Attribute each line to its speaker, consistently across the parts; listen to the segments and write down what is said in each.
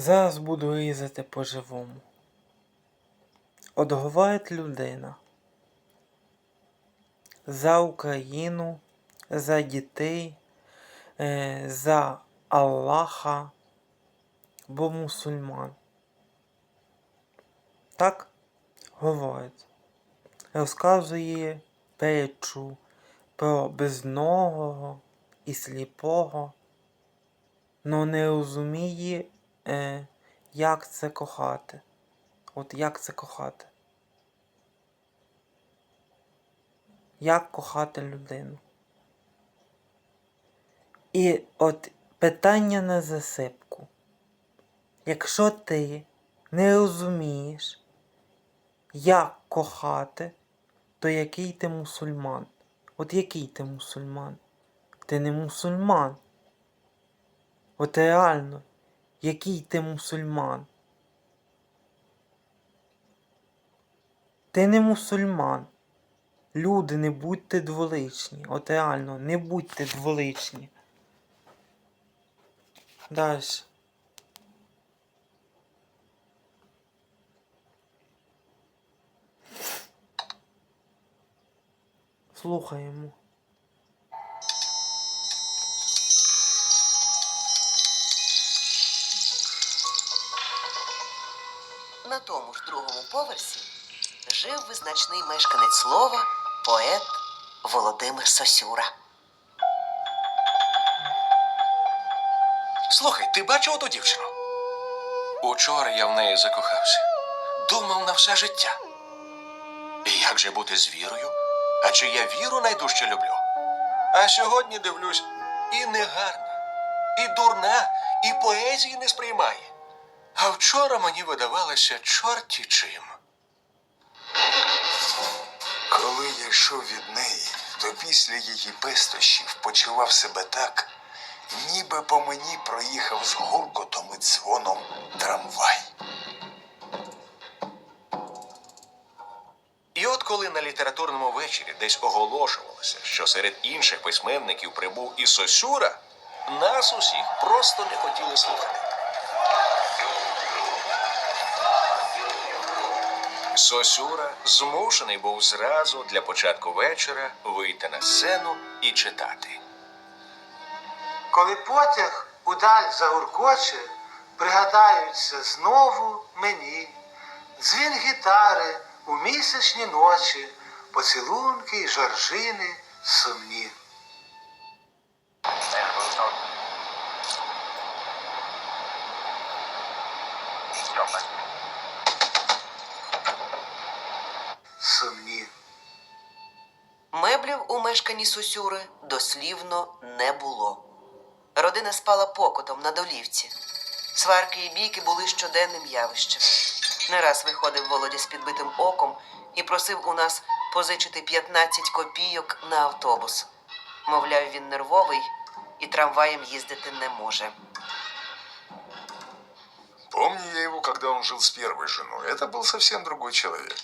Speaker 1: Зараз буду різати по-живому. От говорить людина. За Україну, за дітей, е, за Аллаха, бо мусульман. Так говорить. Розказує перечу про безногого і сліпого, но не розуміє, е, як це кохати. От як це кохати. Як кохати людину. І от питання на засипку. Якщо ти не розумієш, як кохати, то який ти мусульман? От який ти мусульман? Ти не мусульман. От реально, який ти мусульман? Ти не мусульман. Люди, не будьте дволичні. От реально, не будьте дволичні. Дальше. Слухаємо.
Speaker 2: На тому ж другому поверсі жив визначний мешканець слова, поет Володимир Сосюра.
Speaker 3: Слухай, ти бачив оту дівчину? Учора я в неї закохався. Думав на все життя. І як же бути з вірою? Адже я віру найдужче люблю. А сьогодні дивлюсь, і негарна, і дурна, і поезії не сприймає. А вчора мені видавалося чорті чим.
Speaker 4: Коли я йшов від неї, то після її пестощів почував себе так, ніби по мені проїхав з гуркотом і дзвоном трамвай.
Speaker 3: І от коли на літературному вечорі десь оголошувалося, що серед інших письменників прибув і Сосюра, нас усіх просто не хотіли слухати. Сосюра змушений був зразу для початку вечора вийти на сцену і читати.
Speaker 5: Коли потяг удаль загуркоче, пригадаються знову мені дзвін гітари у місячні ночі, поцілунки й жоржини сумні. Сумні.
Speaker 2: Меблів у мешканні Сосюри дослівно не було. Родина спала покотом на долівці. Сварки і бійки були щоденним явищем. Не раз виходив Володя з підбитим оком і просив у нас позичити 15 копійок на автобус. Мовляв, він нервовий і трамваєм їздити не може.
Speaker 4: Помню я его, когда он жил с первой женой. Это был совсем другой человек.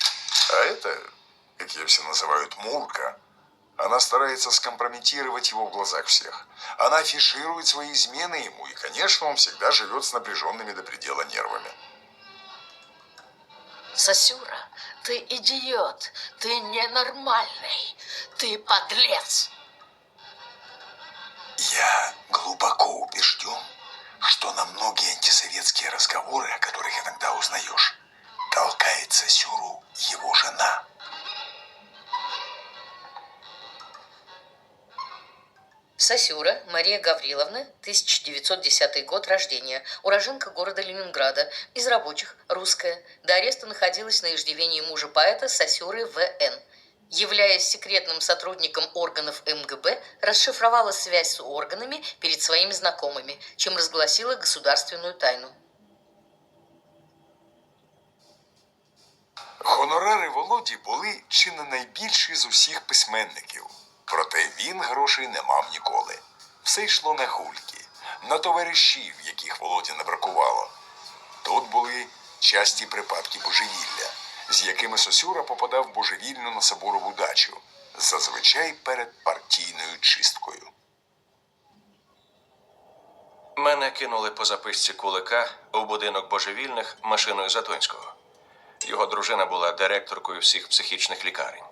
Speaker 4: А это, как ее все называют, Мурка. Она старается скомпрометировать его в глазах всех. Она афиширует свои измены ему, и, конечно, он всегда живет с напряженными до предела нервами.
Speaker 6: Сосюра, ты идиот, ты ненормальный, ты подлец.
Speaker 4: Я глубоко убежден, что на многие антисоветские разговоры, о которых иногда узнаешь,
Speaker 6: Сосюра Мария Гавриловна, 1910 год рождения, уроженка города Ленинграда, из рабочих, русская. До ареста находилась на иждивении мужа поэта Сосюры В.Н. Являясь секретным сотрудником органов МГБ, расшифровала связь с органами перед своими знакомыми, чем разгласила государственную тайну.
Speaker 4: Гонорари Володі були чи не найбільші з усіх письменників. Проте він грошей не мав ніколи. Все йшло на гульки, на товаришів, яких Володі не бракувало. Тут були часті припадки божевілля, з якими Сосюра попадав божевільно на соборову дачу, зазвичай перед партійною чисткою.
Speaker 3: Мене кинули по записці кулика у будинок божевільних машиною Затонського. Його дружина була директоркою всіх психічних лікарень.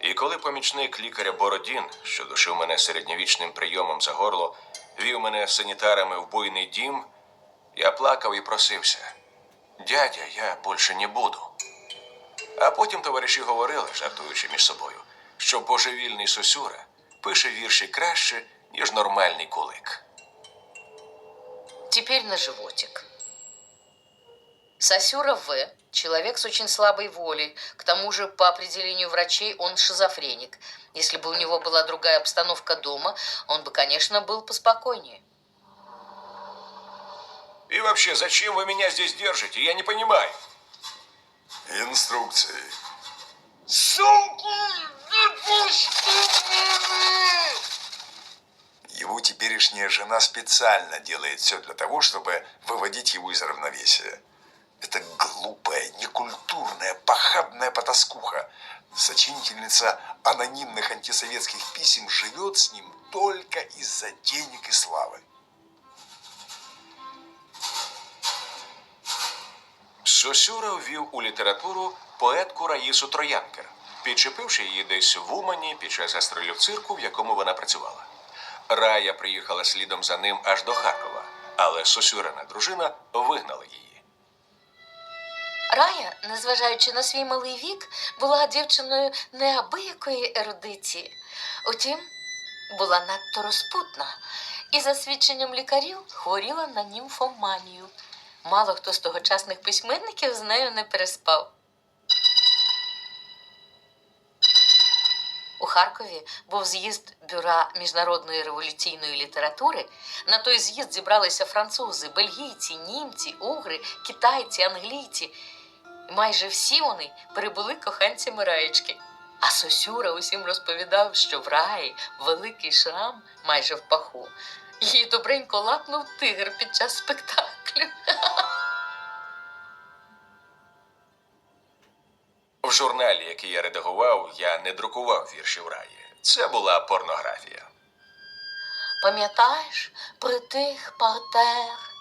Speaker 3: І коли помічник лікаря Бородін, що душив мене середньовічним прийомом за горло, вів мене санітарами в буйний дім, я плакав і просився. Дядя, я більше не буду. А потім товариші говорили, жартуючи між собою, що божевільний Сосюра пише вірші краще, ніж нормальний кулик.
Speaker 6: Теперь на животик. Сосюра В. Человек с очень слабой волей. К тому же, по определению врачей, он шизофреник. Если бы у него была другая обстановка дома, он бы, конечно, был поспокойнее.
Speaker 3: И вообще, зачем вы меня здесь держите? Я не понимаю.
Speaker 4: Інструкції. Его теперешняя жена специально делает все для того, чтобы выводить его из равновесия. Это глупая, некультурная, похабная потаскуха. Сочинительница анонимных антисоветских писем живет с ним только из-за денег и славы.
Speaker 3: Сосюра ввів у літературу поетку Раїсу Троянкер, підчепивши її десь в Умані під час гастролю в цирку, в якому вона працювала. Рая приїхала слідом за ним аж до Харкова, але Сосюрина дружина вигнала її.
Speaker 6: Рая, незважаючи на свій малий вік, була дівчиною неабиякої ерудиції. Утім, була надто розпутна і, за свідченням лікарів, хворіла на німфоманію. Мало хто з тогочасних письменників з нею не переспав. У Харкові був з'їзд бюра міжнародної революційної літератури. На той з'їзд зібралися французи, бельгійці, німці, угри, китайці, англійці. Майже всі вони перебули коханцями раєчки. А Сосюра усім розповідав, що в раї великий шрам майже в паху. Її добренько лапнув тигр під час спектаклю.
Speaker 3: В журналі, який я редагував, я не друкував віршів Раї. Це була порнографія.
Speaker 6: Пам'ятаєш, притих партер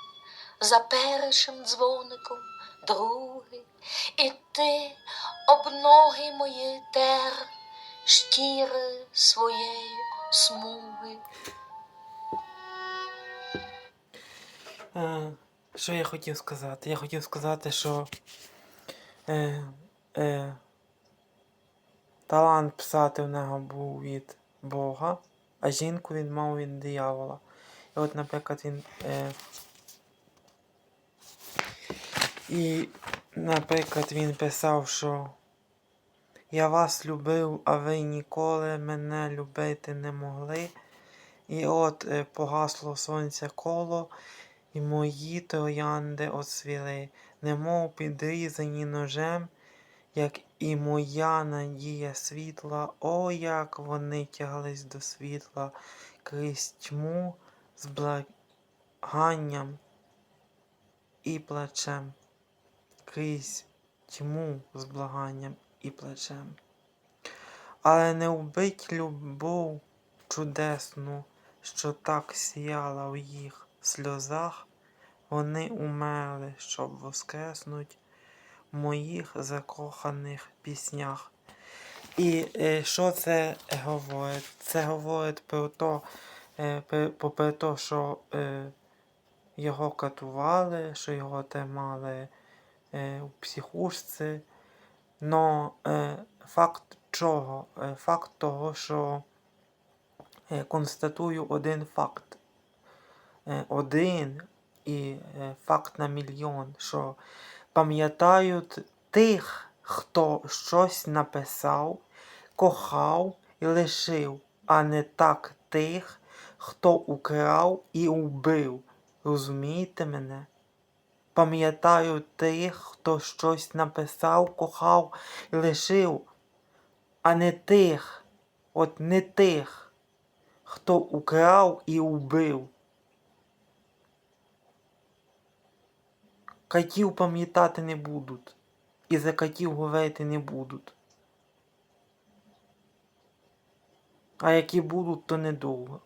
Speaker 6: за першим дзвоником другий, і ти об ноги мої тер шкіри своєї смуги.
Speaker 1: Що я хотів сказати? Я хотів сказати, що е, е, талант писати в нього був від Бога, а жінку він мав від диявола. І от, наприклад, він. Е, і, наприклад, він писав, що я вас любив, а ви ніколи мене любити не могли. І от е, погасло сонця коло, і мої троянди оцвіли, немов підрізані ножем, як і моя надія світла, о, як вони тяглись до світла крізь тьму з благанням і плачем, крізь тьму з благанням і плачем. Але не вбить любов чудесну, що так сіяла в їх сльозах, вони умерли, щоб воскреснуть в моїх закоханих піснях. І е, що це говорить? Це говорить про то, е, попри те, що е, його катували, що його тримали у психушці. Но е, факт чого? Е, факт того, що е, констатую один факт. Е, один і е, факт на мільйон, що пам'ятають тих, хто щось написав, кохав і лишив, а не так тих, хто украв і убив. Розумієте мене? Пам'ятаю тих, хто щось написав, кохав і лишив, а не тих, от не тих, хто украв і убив. Катів пам'ятати не будуть, і за катів говорити не будуть. А які будуть, то недовго.